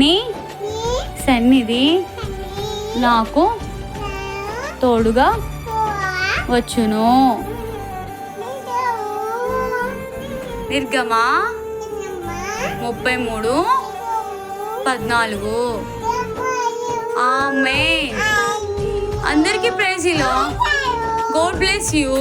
నీ సన్నిధి నాకు తోడుగా వచ్చును. నిర్గమా ముప్పై మూడు పద్నాలుగు. ఆమె అందరికీ ప్రైజీలో గోడ్ బ్లెస్ యూ.